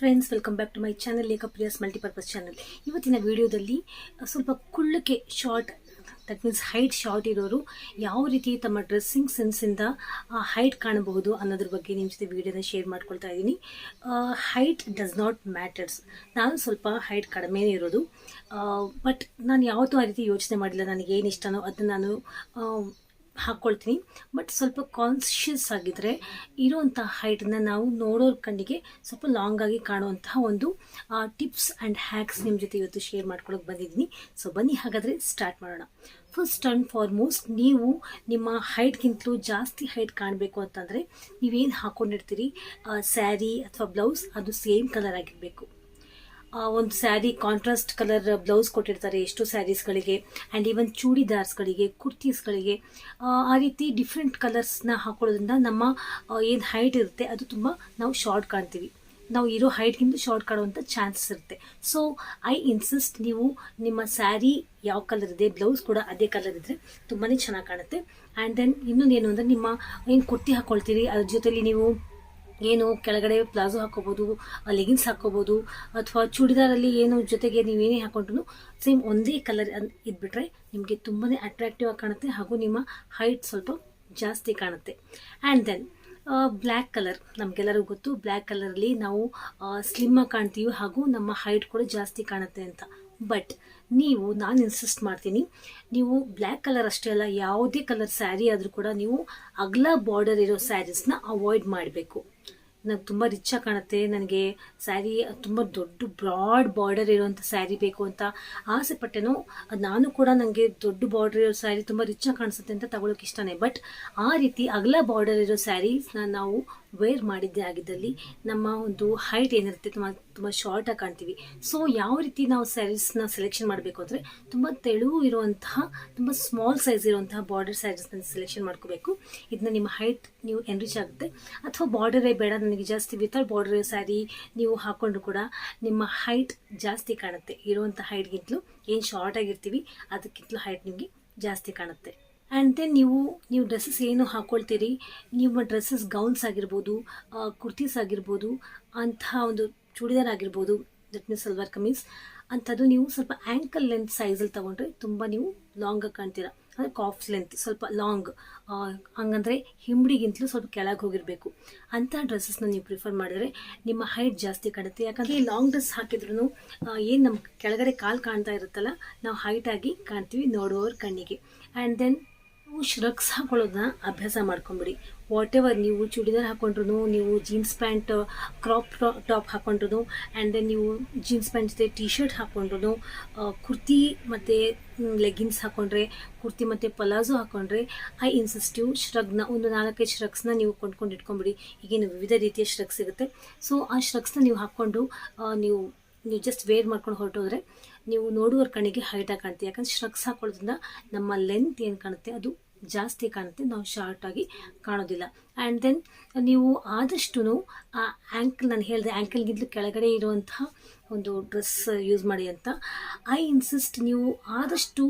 Friends welcome back to my channel Lekha Priya's multipurpose channel ಇವತ್ತಿನ ವಿಡಿಯೋದಲ್ಲಿ ಸ್ವಲ್ಪ ಕುಳ್ಳಕ್ಕೆ short that means height short ಇರೋರು ಯಾವ ರೀತಿ ತಮ್ಮ ಡ್ರೆಸ್ಸಿಂಗ್ ಸೆನ್ಸಿಂದ ಹೈಟ್ ಕಾಣಬಹುದು ಅನ್ನೋದ್ರ ಬಗ್ಗೆ ನಿಮ್ಮ ಜೊತೆ ವಿಡಿಯೋನ ಶೇರ್ ಮಾಡ್ಕೊಳ್ತಾ ಇದ್ದೀನಿ. ಹೈಟ್ ಡಸ್ ನಾಟ್ ಮ್ಯಾಟರ್ಸ್ ನಾನು ಸ್ವಲ್ಪ ಹೈಟ್ ಕಡಿಮೆನೇ ಇರೋದು. ಬಟ್ ನಾನು ಯಾವತ್ತೂ ಆ ರೀತಿ ಯೋಚನೆ ಮಾಡಿಲ್ಲ. ನನಗೇನು ಇಷ್ಟನೋ ಅದನ್ನು ನಾನು ಹಾಕ್ಕೊಳ್ತೀನಿ ಬಟ್ ಸ್ವಲ್ಪ ಕಾನ್ಷಿಯಸ್ ಆಗಿದ್ರೆ ಇರೋವಂಥ ಹೈಟನ್ನ ನಾವು ನೋಡೋರ ಕಣ್ಣಿಗೆ ಸ್ವಲ್ಪ ಲಾಂಗ್ ಆಗಿ ಕಾಣುವಂತಹ ಒಂದು ಟಿಪ್ಸ್ ಆ್ಯಂಡ್ ಹ್ಯಾಕ್ಸ್ ನಿಮ್ಮ ಜೊತೆ ಇವತ್ತು ಶೇರ್ ಮಾಡ್ಕೊಳ್ಳೋಕೆ ಬಂದಿದ್ದೀನಿ. ಸೊ ಬನ್ನಿ ಹಾಗಾದರೆ ಸ್ಟಾರ್ಟ್ ಮಾಡೋಣ. ಫಸ್ಟ್ ಆ್ಯಂಡ್ ಫಾರ್ಮೋಸ್ಟ್ ನೀವು ನಿಮ್ಮ ಹೈಟ್ಗಿಂತಲೂ ಜಾಸ್ತಿ ಹೈಟ್ ಕಾಣಬೇಕು ಅಂತಂದರೆ ನೀವೇನು ಹಾಕ್ಕೊಂಡಿರ್ತೀರಿ ಸ್ಯಾರಿ ಅಥವಾ ಬ್ಲೌಸ್ ಅದು ಸೇಮ್ ಕಲರ್ ಆಗಿರಬೇಕು. ಒಂದು ಸ್ಯಾರಿ ಕಾಂಟ್ರಾಸ್ಟ್ ಕಲರ್ ಬ್ಲೌಸ್ ಕೊಟ್ಟಿರ್ತಾರೆ ಎಷ್ಟೋ ಸ್ಯಾರೀಸ್ಗಳಿಗೆ ಆ್ಯಂಡ್ ಈವನ್ ಚೂಡಿದಾರ್ಸ್ಗಳಿಗೆ ಕುರ್ತೀಸ್ಗಳಿಗೆ ಆ, ರೀತಿ ಡಿಫ್ರೆಂಟ್ ಕಲರ್ಸ್ನ ಹಾಕೊಳ್ಳೋದ್ರಿಂದ ನಮ್ಮ ಏನು ಹೈಟ್ ಇರುತ್ತೆ ಅದು ತುಂಬ ನಾವು ಶಾರ್ಟ್ ಕಾಣ್ತೀವಿ. ನಾವು ಇರೋ ಹೈಟ್ಗಿಂತ ಶಾರ್ಟ್ ಕಾಣುವಂಥ ಚಾನ್ಸಸ್ ಇರುತ್ತೆ. ಸೊ ಐ ಇನ್ಸಿಸ್ಟ್ ನೀವು ನಿಮ್ಮ ಸ್ಯಾರಿ ಯಾವ ಕಲರ್ ಇದೆ ಬ್ಲೌಸ್ ಕೂಡ ಅದೇ ಕಲರ್ ಇದ್ದರೆ ತುಂಬಾ ಚೆನ್ನಾಗಿ ಕಾಣುತ್ತೆ. ಆ್ಯಂಡ್ ದೆನ್ ಇನ್ನೊಂದೇನು ಅಂದರೆ ನಿಮ್ಮ ಏನು ಕುರ್ತಿ ಹಾಕ್ಕೊಳ್ತೀರಿ ಅದ್ರ ಜೊತೆಲಿ ನೀವು ಏನು ಕೆಳಗಡೆ ಪ್ಲಾಜೋ ಹಾಕೋಬಹುದು ಲೆಗಿನ್ಸ್ ಹಾಕೋಬಹುದು ಅಥವಾ ಚೂಡಿದಾರಲ್ಲಿ ಏನು ಜೊತೆಗೆ ನೀವೇನೇ ಹಾಕೊಂಡ್ರು ಸೇಮ್ ಒಂದೇ ಕಲರ್ ಇದ್ಬಿಟ್ರೆ ನಿಮಗೆ ತುಂಬಾ ಅಟ್ರಾಕ್ಟಿವ್ ಆಗಿ ಕಾಣುತ್ತೆ ಹಾಗೂ ನಿಮ್ಮ ಹೈಟ್ ಸ್ವಲ್ಪ ಜಾಸ್ತಿ ಕಾಣುತ್ತೆ. ಆ್ಯಂಡ್ ದೆನ್ ಬ್ಲ್ಯಾಕ್ ಕಲರ್ ನಮಗೆಲ್ಲರಿಗೂ ಗೊತ್ತು. ಬ್ಲ್ಯಾಕ್ ಕಲರಲ್ಲಿ ನಾವು ಸ್ಲಿಮ್ ಆಗಿ ಕಾಣ್ತೀವಿ ಹಾಗೂ ನಮ್ಮ ಹೈಟ್ ಕೂಡ ಜಾಸ್ತಿ ಕಾಣುತ್ತೆ ಅಂತ. ಬಟ್ ನೀವು, ನಾನು ಇನ್ಸಿಸ್ಟ್ ಮಾಡ್ತೀನಿ, ನೀವು ಬ್ಲ್ಯಾಕ್ ಕಲರ್ ಅಷ್ಟೇ ಅಲ್ಲ, ಯಾವುದೇ ಕಲರ್ ಸ್ಯಾರಿ ಆದರೂ ಕೂಡ ನೀವು ಅಗಲ ಬಾರ್ಡರ್ ಇರೋ ಸ್ಯಾರೀಸ್ನ ಅವಾಯ್ಡ್ ಮಾಡಬೇಕು. ನನಗೆ ತುಂಬ ರಿಚ್ ಆಗಿ ಕಾಣುತ್ತೆ. ನನಗೆ ಸ್ಯಾರಿ ತುಂಬ ದೊಡ್ಡ ಬ್ರಾಡ್ ಬಾರ್ಡರ್ ಇರೋವಂಥ ಸ್ಯಾರಿ ಬೇಕು ಅಂತ ಆಸೆ ಪಟ್ಟೆನೋ ನಾನು ಕೂಡ ನನಗೆ ದೊಡ್ಡ ಬಾರ್ಡರ್ ಇರೋ ಸ್ಯಾರಿ ತುಂಬ ರಿಚ್ ಕಾಣಿಸುತ್ತೆ ಅಂತ ತಗೊಳ್ಳೋಕೆ ಇಷ್ಟನೇ. ಬಟ್ ಆ ರೀತಿ ಅಗಲ ಬಾರ್ಡರ್ ಇರೋ ಸ್ಯಾರೀಸ್ನ ನಾವು ವೇರ್ ಮಾಡಿದ್ದೇ ಆಗಿದ್ದಲ್ಲಿ ನಮ್ಮ ಒಂದು ಹೈಟ್ ಏನಿರುತ್ತೆ ತುಂಬ ತುಂಬ ಶಾರ್ಟಾಗಿ ಕಾಣ್ತೀವಿ. ಸೊ ಯಾವ ರೀತಿ ನಾವು ಸ್ಯಾರೀಸ್ನ ಸೆಲೆಕ್ಷನ್ ಮಾಡಬೇಕು ಅಂದರೆ ತುಂಬ ತೆಳು ಇರುವಂತಹ, ತುಂಬ ಸ್ಮಾಲ್ ಸೈಜ್ ಇರುವಂತಹ ಬಾರ್ಡರ್ ಸ್ಯಾರೀಸ್ನ ಸೆಲೆಕ್ಷನ್ ಮಾಡ್ಕೋಬೇಕು. ಇದನ್ನ ನಿಮ್ಮ ಹೈಟ್ ನೀವು ಎನ್ರಿಚ್ ಆಗುತ್ತೆ. ಅಥವಾ ಬಾರ್ಡರೇ ಬೇಡ, ನನಗೆ ಜಾಸ್ತಿ ವಿತೌಟ್ ಬಾರ್ಡರ್ ಸ್ಯಾರಿ ನೀವು ಹಾಕ್ಕೊಂಡು ಕೂಡ ನಿಮ್ಮ ಹೈಟ್ ಜಾಸ್ತಿ ಕಾಣುತ್ತೆ. ಇರುವಂಥ ಹೈಟ್ಗಿಂತಲೂ ಏನು ಶಾರ್ಟ್ ಆಗಿರ್ತೀವಿ, ಅದಕ್ಕಿಂತಲೂ ಹೈಟ್ ನಿಮಗೆ ಜಾಸ್ತಿ ಕಾಣುತ್ತೆ. ಆ್ಯಂಡ್ ದೆನ್ ನೀವು ನೀವು ಡ್ರೆಸ್ಸಸ್ ಏನು ಹಾಕ್ಕೊಳ್ತೀರಿ ನಿಮ್ಮ ಡ್ರೆಸ್ಸಸ್ ಗೌನ್ಸ್ ಆಗಿರ್ಬೋದು ಕುರ್ತೀಸ್ ಆಗಿರ್ಬೋದು, ಅಂತಹ ಒಂದು ಚೂಡಿದಾರ್ ಆಗಿರ್ಬೋದು ದಟ್ ಮೀನ್ಸ್ ಸಲ್ವಾರ್ ಕಮೀಸ್ ಅಂಥದ್ದು ನೀವು ಸ್ವಲ್ಪ ಆ್ಯಂಕಲ್ ಲೆಂತ್ ಸೈಜಲ್ಲಿ ತೊಗೊಂಡ್ರೆ ತುಂಬ ನೀವು ಲಾಂಗಾಗಿ ಕಾಣ್ತೀರ. ಅಂದರೆ ಕಾಫ್ ಲೆಂತ್ ಸ್ವಲ್ಪ ಲಾಂಗ್ ಹಂಗಂದರೆ ಹಿಂಬಡಿಗಿಂತಲೂ ಸ್ವಲ್ಪ ಕೆಳಗೆ ಹೋಗಿರಬೇಕು. ಅಂಥ ಡ್ರೆಸ್ಸಸ್ನ ನೀವು ಪ್ರಿಫರ್ ಮಾಡಿದ್ರೆ ನಿಮ್ಮ ಹೈಟ್ ಜಾಸ್ತಿ ಕಾಣುತ್ತೆ. ಯಾಕಂದರೆ ಈ ಲಾಂಗ್ ಡ್ರೆಸ್ ಹಾಕಿದ್ರು ಏನು ನಮ್ಮ ಕೆಳಗಡೆ ಕಾಲು ಕಾಣ್ತಾ ಇರುತ್ತಲ್ಲ, ನಾವು ಹೈಟಾಗಿ ಕಾಣ್ತೀವಿ ನೋಡುವವ್ರ ಕಣ್ಣಿಗೆ. ಆ್ಯಂಡ್ ದೆನ್ ನೀವು ಶ್ರಗ್ಸ್ ಹಾಕೊಳ್ಳೋದನ್ನ ಅಭ್ಯಾಸ ಮಾಡ್ಕೊಂಬಿಡಿ. ವಾಟ್ ಎವರ್ ನೀವು ಚೂಡಿದಾರ್ ಹಾಕೊಂಡ್ರು ನೀವು ಜೀನ್ಸ್ ಪ್ಯಾಂಟ್ ಕ್ರಾಪ್ ಟಾಪ್ ಹಾಕೊಂಡ್ರು ಆ್ಯಂಡ್ ದೆನ್ ನೀವು ಜೀನ್ಸ್ ಪ್ಯಾಂಟ್ ಜೊತೆ ಟಿ ಶರ್ಟ್ ಹಾಕೊಂಡ್ರು ಕುರ್ತಿ ಮತ್ತು ಲೆಗಿನ್ಸ್ ಹಾಕೊಂಡ್ರೆ, ಕುರ್ತಿ ಮತ್ತು ಪಲಾಜೋ ಹಾಕೊಂಡ್ರೆ ಐ ಇನ್ಸಿಸ್ಟಿವ್ ಶ್ರಗ್ನ ಒಂದು ನಾಲ್ಕೈದು ಶ್ರಗ್ಸ್ನ ನೀವು ಕೊಂಡ್ಕೊಂಡು ಇಟ್ಕೊಂಬಿಡಿ. ಈಗಿನ ವಿವಿಧ ರೀತಿಯ ಶ್ರಗ್ಸ್ ಸಿಗುತ್ತೆ. ಸೊ ಆ ಶ್ರಗ್ಸ್ನ ನೀವು ಹಾಕ್ಕೊಂಡು ನೀವು ನೀವು ಜಸ್ಟ್ ವೇರ್ ಮಾಡ್ಕೊಂಡು ಹೊರಟೋದ್ರೆ ನೀವು ನೋಡುವರ ಕಣ್ಣಿಗೆ ಹೈಟಾಗಿ ಕಾಣುತ್ತೆ ಯಾಕಂದ್ರೆ ಶ್ರಗ್ಸ್ ಹಾಕೊಳ್ಳೋದ್ರಿಂದ ನಮ್ಮ ಲೆಂತ್ ಏನು ಕಾಣುತ್ತೆ? ಅದು ಜಾಸ್ತಿ ಕಾಣುತ್ತೆ. ನಾವು ಶಾರ್ಟಾಗಿ ಕಾಣೋದಿಲ್ಲ. ಆ್ಯಂಡ್ ದೆನ್ ನೀವು ಆದಷ್ಟು ಆ ಆ್ಯಂಕಲ್ ನಾನು ಹೇಳಿದೆ ಆ್ಯಂಕಲ್ಗಿಂತಲೂ ಕೆಳಗಡೆ ಇರುವಂತಹ ಒಂದು ಡ್ರೆಸ್ ಯೂಸ್ ಮಾಡಿ ಅಂತ. ಐ ಇನ್ಸಿಸ್ಟ್ ನೀವು ಆದಷ್ಟು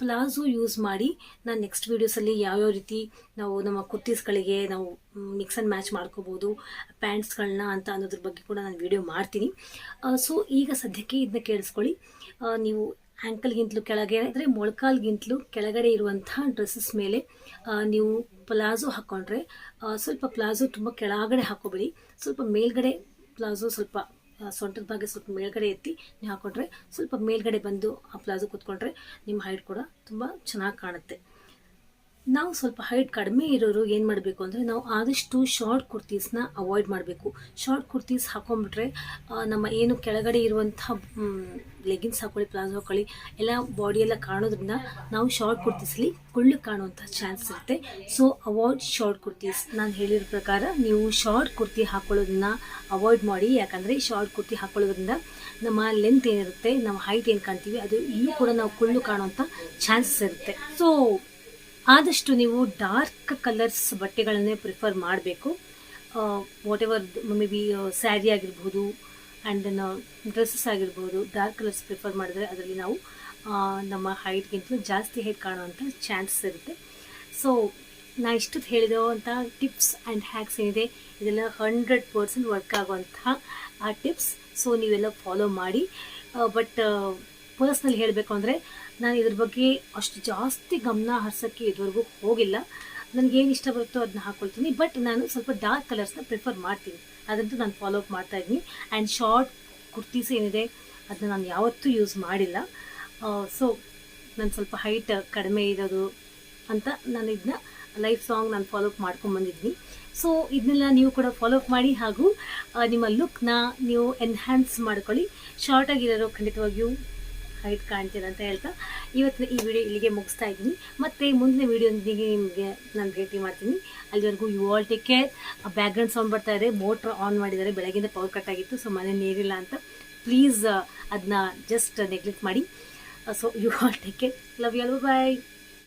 ಪ್ಲಾಜೋ ಯೂಸ್ ಮಾಡಿ ನಾನು ನೆಕ್ಸ್ಟ್ ವೀಡಿಯೋಸಲ್ಲಿ ಯಾವ್ಯಾವ ರೀತಿ ನಾವು ನಮ್ಮ ಕುರ್ತೀಸ್ಗಳಿಗೆ ನಾವು ಮಿಕ್ಸ್ ಆ್ಯಂಡ್ ಮ್ಯಾಚ್ ಮಾಡ್ಕೋಬೋದು, ಪ್ಯಾಂಟ್ಸ್ಗಳನ್ನ ಅಂತ ಅನ್ನೋದ್ರ ಬಗ್ಗೆ ಕೂಡ ನಾನು ವೀಡಿಯೋ ಮಾಡ್ತೀನಿ. ಸೊ ಈಗ ಸದ್ಯಕ್ಕೆ ಇದನ್ನ ಕೇಳಿಸ್ಕೊಳ್ಳಿ. ನೀವು ಆ್ಯಂಕಲ್ಗಿಂತಲೂ ಕೆಳಗೆ, ಅಂದರೆ ಮೊಳಕಾಲ್ಗಿಂತಲೂ ಕೆಳಗಡೆ ಇರುವಂಥ ಡ್ರೆಸ್ಸಸ್ ಮೇಲೆ ನೀವು ಪ್ಲಾಜೋ ಹಾಕ್ಕೊಂಡ್ರೆ ಸ್ವಲ್ಪ ಪ್ಲಾಜೋ ತುಂಬ ಕೆಳಗಡೆ ಹಾಕೋಬೇಡಿ. ಸ್ವಲ್ಪ ಮೇಲ್ಗಡೆ ಪ್ಲಾಜೋ ಸ್ವಲ್ಪ ಸೊಂಟದ ಭಾಗ ಸ್ವಲ್ಪ ಮೇಲ್ಗಡೆ ಎತ್ತಿ ನೀವು ಹಾಕೊಂಡ್ರೆ ಸ್ವಲ್ಪ ಮೇಲ್ಗಡೆ ಬಂದು ಆ ಪ್ಲಾಜೋ ಕೂತ್ಕೊಂಡ್ರೆ ನಿಮ್ಮ ಹೈಟ್ ಕೂಡ ತುಂಬ ಚೆನ್ನಾಗಿ ಕಾಣುತ್ತೆ. ನಾವು ಸ್ವಲ್ಪ ಹೈಟ್ ಕಡಿಮೆ ಇರೋರು ಏನು ಮಾಡಬೇಕು ಅಂದರೆ ನಾವು ಆದಷ್ಟು ಶಾರ್ಟ್ ಕುರ್ತೀಸ್ನ ಅವಾಯ್ಡ್ ಮಾಡಬೇಕು. ಶಾರ್ಟ್ ಕುರ್ತೀಸ್ ಹಾಕೊಂಡ್ಬಿಟ್ರೆ ನಮ್ಮ ಏನು ಕೆಳಗಡೆ ಇರುವಂಥ ಲೆಗಿನ್ಸ್ ಹಾಕೊಳ್ಳಿ ಪ್ಲಾಜೋ ಹಾಕೊಳ್ಳಿ, ಎಲ್ಲ ಬಾಡಿ ಎಲ್ಲ ಕಾಣೋದ್ರಿಂದ ನಾವು ಶಾರ್ಟ್ ಕುರ್ತೀಸಲ್ಲಿ ಕುಳ್ಳು ಕಾಣುವಂಥ ಚಾನ್ಸ್ ಇರುತ್ತೆ. ಸೊ ಅವಾಯ್ಡ್ ಶಾರ್ಟ್ ಕುರ್ತೀಸ್ ನಾನು ಹೇಳಿರೋ ಪ್ರಕಾರ ನೀವು ಶಾರ್ಟ್ ಕುರ್ತಿ ಹಾಕೊಳ್ಳೋದನ್ನ ಅವಾಯ್ಡ್ ಮಾಡಿ. ಯಾಕಂದರೆ ಶಾರ್ಟ್ ಕುರ್ತಿ ಹಾಕೊಳ್ಳೋದ್ರಿಂದ ನಮ್ಮ ಲೆಂತ್ ಏನಿರುತ್ತೆ, ನಮ್ಮ ಹೈಟ್ ಏನು ಕಾಣ್ತೀವಿ, ಅದು ಇನ್ನೂ ಕೂಡ ನಾವು ಕುಳ್ಳು ಕಾಣುವಂಥ ಚಾನ್ಸಸ್ ಇರುತ್ತೆ. ಸೊ ಆದಷ್ಟು ನೀವು ಡಾರ್ಕ್ ಕಲರ್ಸ್ ಬಟ್ಟೆಗಳನ್ನೇ ಪ್ರಿಫರ್ ಮಾಡಬೇಕು. Whatever may be sari ಆಗಿರ್ಬೋದು ಆ್ಯಂಡ್ ದೆನ್ ಡ್ರೆಸ್ಸಸ್ ಆಗಿರ್ಬೋದು ಡಾರ್ಕ್ ಕಲರ್ಸ್ ಪ್ರಿಫರ್ ಮಾಡಿದ್ರೆ ಅದರಲ್ಲಿ ನಾವು ನಮ್ಮ ಹೈಟ್ಗಿಂತಲೂ ಜಾಸ್ತಿ ಹೈಟ್ ಕಾಣುವಂಥ ಚಾನ್ಸಸ್ ಇರುತ್ತೆ. ಸೊ ನಾ ಇಷ್ಟು ಹೇಳಿದಂಥ ಟಿಪ್ಸ್ ಆ್ಯಂಡ್ ಹ್ಯಾಕ್ಸ್ ಏನಿದೆ, ಇದೆಲ್ಲ ಹಂಡ್ರೆಡ್ ಪರ್ಸೆಂಟ್ ವರ್ಕ್ ಆಗುವಂತಹ ಆ ಟಿಪ್ಸ್ ಸೊ ನೀವೆಲ್ಲ ಫಾಲೋ ಮಾಡಿ ಬಟ್ ಪರ್ಸ್ನಲ್ ಹೇಳಬೇಕು ಅಂದರೆ ನಾನು ಇದ್ರ ಬಗ್ಗೆ ಅಷ್ಟು ಜಾಸ್ತಿ ಗಮನ ಹರಿಸೋಕ್ಕೆ ಇದುವರೆಗೂ ಹೋಗಿಲ್ಲ. ನನಗೇನು ಇಷ್ಟ ಬರುತ್ತೋ ಅದನ್ನ ಹಾಕ್ಕೊಳ್ತೀನಿ ಬಟ್ ನಾನು ಸ್ವಲ್ಪ ಡಾರ್ಕ್ ಕಲರ್ಸ್ನ ಪ್ರಿಫರ್ ಮಾಡ್ತೀನಿ. ಅದಂತೂ ನಾನು ಫಾಲೋ ಅಪ್ ಮಾಡ್ತಾ ಇದ್ದೀನಿ. ಆ್ಯಂಡ್ ಶಾರ್ಟ್ ಕುರ್ತೀಸ್ ಏನಿದೆ ಅದನ್ನ ನಾನು ಯಾವತ್ತೂ ಯೂಸ್ ಮಾಡಿಲ್ಲ. ಸೊ ನಾನು ಸ್ವಲ್ಪ ಹೈಟ್ ಕಡಿಮೆ ಇರೋದು ಅಂತ ನಾನು ಇದನ್ನ ಲೈಫ್ ಸಾಂಗ್ ನಾನು ಫಾಲೋ ಅಪ್ ಮಾಡ್ಕೊಂಡು ಬಂದಿದ್ದೀನಿ. ಸೊ ಇದನ್ನೆಲ್ಲ ನೀವು ಕೂಡ ಫಾಲೋ ಅಪ್ ಮಾಡಿ ಹಾಗೂ ನಿಮ್ಮ ಲುಕ್ನ ನೀವು ಎನ್ಹ್ಯಾನ್ಸ್ ಮಾಡ್ಕೊಳ್ಳಿ. ಶಾರ್ಟಾಗಿರೋರು ಖಂಡಿತವಾಗಿಯೂ ಹೈಟ್ ಕಾಣ್ತೀರ ಅಂತ ಹೇಳ್ತಾ ಇವತ್ತಿನ ಈ ವಿಡಿಯೋ ಇಲ್ಲಿಗೆ ಮುಗಿಸ್ತಾ ಇದ್ದೀನಿ. ಮತ್ತು ಮುಂದಿನ ವಿಡಿಯೋದೊಂದಿಗೆ ನಿಮಗೆ ನಾನು ಭೇಟಿ ಮಾಡ್ತೀನಿ. ಅಲ್ಲಿವರೆಗೂ you all take care background sound ಬರ್ತಾ ಇದೆ. ಮೋಟ್ರ್ ಆನ್ ಮಾಡಿದ್ದಾರೆ. ಬೆಳಗಿಂದ ಪವರ್ ಕಟ್ ಆಗಿತ್ತು ಸೊ ಮನೆ ನೀರಿಲ್ಲ ಅಂತ. ಪ್ಲೀಸ್ ಅದನ್ನ ಜಸ್ಟ್ ನೆಗ್ಲೆಕ್ಟ್ ಮಾಡಿ. So you all take care love you all bye